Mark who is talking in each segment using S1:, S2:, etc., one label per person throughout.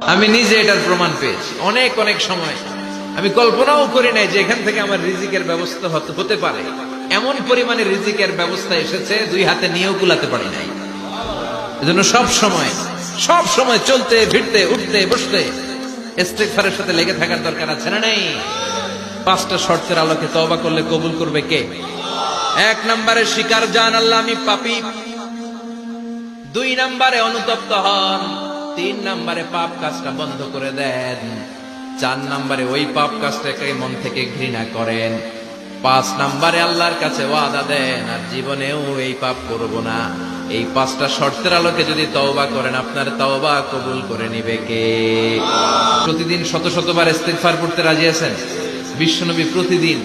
S1: আমি নিজে এটার প্রমাণ পেয়েছি। অনেক অনেক সময়। আমি কল্পনাও করি নাই যে এখান থেকে আমার রিজিকের ব্যবস্থা হতে- পারে। এমন পরিমাণে রিজিকের ব্যবস্থা এসেছে, দুই হাতে নিয়েও কুলাতে পারি নাই। এজন্য সব সময় সব সময় চলতে ফিরতে উঠতে, বসতে, ইস্তেগফারের সাথে লেগে থাকার দরকার আছে না নেই? পাঁচটা শর্তের আলোকে তওবা করলে কবুল করবে কে? এক নম্বরে শিকার জান আল্লাহ আমি পাপী। দুই নম্বরে অনুতপ্ত হন। তিন নম্বরে পাপ কাজটা বন্ধ করে দেন। চার নম্বরে ওই পাপ কাজটাকে মন থেকে ঘৃণা করেন। পাঁচ নম্বরে আল্লাহর কাছে ওয়াদা দেন, আর জীবনেও এই পাপ করব না। এই পাঁচটা শর্তের আলোকে যদি তওবা করেন, আপনার তওবা কবুল করে নিবে কে? প্রতিদিন শত শতবার ইস্তেগফার করতে রাজি আছেন? বিশ্বনবী প্রতিদিন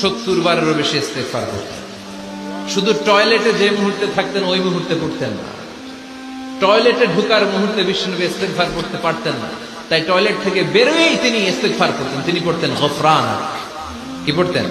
S1: সত্তর বারেরও বেশি ইস্তেগফার করতেন। শুধু টয়লেটে যে মুহূর্তে থাকতেন, ওই মুহূর্তে পড়তেন না। টয়লেটে ঢুকার মুহূর্তে বিষ্ণুনবী ইস্তেগফার করতে পারতেন না। তাই টয়লেট থেকে বেরোয়েই তিনি ইস্তেগফার করতেন। তিনি পড়তেন গফরান কি পড়তেন?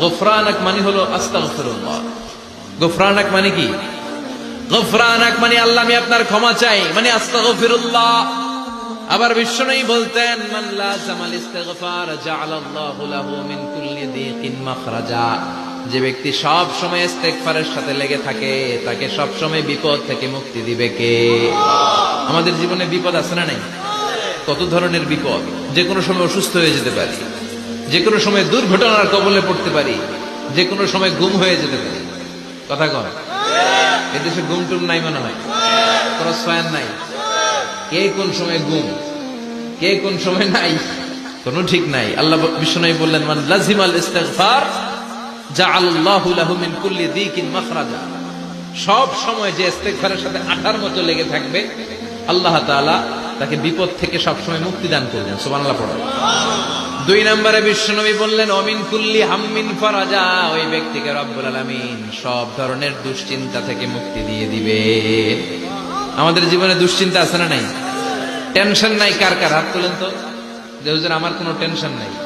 S1: গফরানাক মানে হলো আস্তাগফিরুল্লাহ। গফরানাক মানে কি? গফরানাক মানে আল্লাহ, আমি আপনার ক্ষমা চাই। মানে আস্তাগফিরুল্লাহ। আবার বিষ্ণুই বলতেন, মান লাজামাল ইস্তিগফার জাআলাল্লাহু লাহু মিন কুল্লি দীকিন মাখরাজা। যে ব্যক্তি সব সময় ইস্তেগফারের সাথে লেগে থাকে, তাকে সব সময় বিপদ থেকে মুক্তি দিবে কে? আমাদের জীবনে বিপদ আছে না নাই? কত ধরনের বিপদ? যে কোনো সময় অসুস্থ হয়ে যেতে পারি, যে কোনো সময় দুর্ঘটনার কবলে পড়তে পারি, যে কোনো সময় গুম হয়ে যেতে পারি। কথা কয় এদেশে গুম টুম নাই মনে হয়? কোনো ফায়ার নাই? কে কোন সময় গুম? কে কোন সময় নাই? কোনো ঠিক নাই। আল্লাহ বিষ্ণু বললেন, মান লাজিমাল ইস্তেগফার সব সময় যে ইস্তেগফারের সাথে আঠার মতো লেগে থাকবে, আল্লাহ তাআলা তাকে বিপদ থেকে সব সময় মুক্তি দান করবেন। সুবহানাল্লাহ পড়ো। দুই নম্বরে বিশ্বনবী বললেন, অমিন কুল্লি হাম্মিন ফরাজা। ওই ব্যক্তিকে রব্বুল আলামিন সব ধরনের দুশ্চিন্তা থেকে মুক্তি দিয়ে দিবে। আমাদের জীবনে দুশ্চিন্তা আছে না নাই? টেনশন নাই কার কার? হাত তোলেন তো। যে হুজুর, আমার কোনো টেনশন নাই।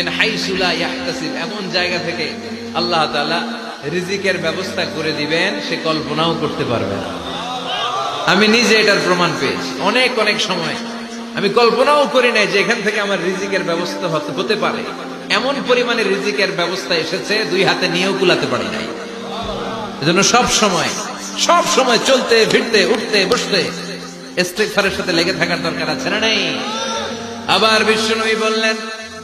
S1: হাইসু লা ইয়াহতাসিব এমন জায়গা থেকে আল্লাহ তাআলা রিজিকের ব্যবস্থা করে দিবেন, সে কল্পনাও করতে পারবে আমি নিজে এটার প্রমাণ পেয়েছি। অনেক অনেক সময় আমি কল্পনাও করি নাই যে এখান থেকে আমার রিজিকের ব্যবস্থা হতে- পারে। এমন পরিমাণে রিজিকের ব্যবস্থা এসেছে, দুই হাতে নিয়েও কুলাতে পারি নাই। এজন্য সব সময় সব সময় চলতে, ফিরতে, উঠতে, বসতে ইস্তেগফারের সাথে লেগে থাকার দরকার আছে না নেই? আবার বিশ্বনবী বললেন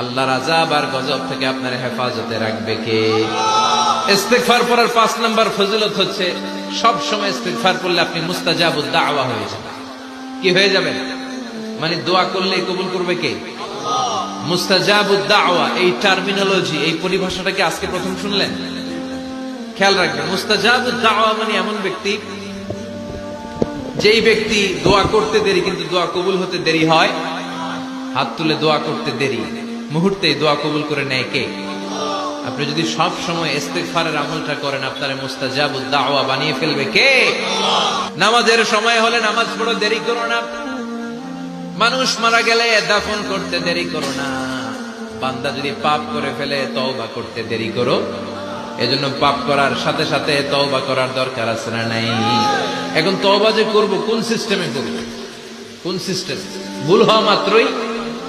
S1: আল্লাহর আজাব আর গজব থেকে আপনার হেফাজতে রাখবে কে? ইস্তেগফার পড়ার পাঁচ নাম্বার ফজিলত হচ্ছে, সব সময় ইস্তেগফার পড়লে আপনি মুস্তাজাবুদ দাওয়া হয়ে যাবেন। কি হয়ে যাবেন? মানে দোয়া করলে কবুল করবে কে? এই টার্মিনোলজি এই পরিভাষাটা কি আজকে প্রথম শুনলেন? খেয়াল রাখবেন মুস্তাজাবুদ দাওয়া মানে এমন ব্যক্তি, যেই ব্যক্তি দোয়া করতে দেরি কিন্তু দোয়া কবুল হতে দেরি হয়, হাত তুলে দোয়া করতে দেরি। মুহূর্তেই দোয়া কবুল করে নেয় কে? আপনি যদি সব সময় ইস্তেগফারের আমলটা করেন, আপনার মুস্তাজাবুদ দাওয়া বানিয়ে ফেলবে কে? নামাজের সময় হলে নামাজ পড়ো, দেরি করো না। মানুষ মারা গেলে দাফন করতে দেরি করো না। বান্দা যদি পাপ করে ফেলে, তওবা করতে দেরি করো। এজন্য পাপ করার সাথে সাথে তওবা করার দরকার আছে না নাই? এখন তওবা যে করব, কোন সিস্টেমে করব? কোন সিস্টেম ভুল হওয়া মাত্রই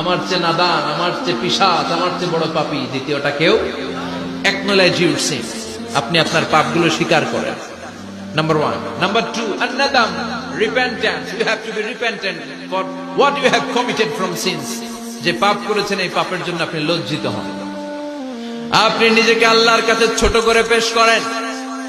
S1: আমার চেয়ে নাদান, আমার চেয়ে পিসাচ আমার চেয়ে বড় পাপি। দ্বিতীয়টা কেউ? একনোলাইজ ইউর সিন আপনি আপনার পাপগুলো স্বীকার করেন। নাম্বার ওয়ান নাম্বার টু আন্নাদাম repentance you have to be repentant for what you have committed from sins যে পাপ করেছেন, এই পাপের জন্য আপনি লজ্জিত হন। আপনি নিজেকে আল্লাহর কাছে ছোট করে পেশ করেন।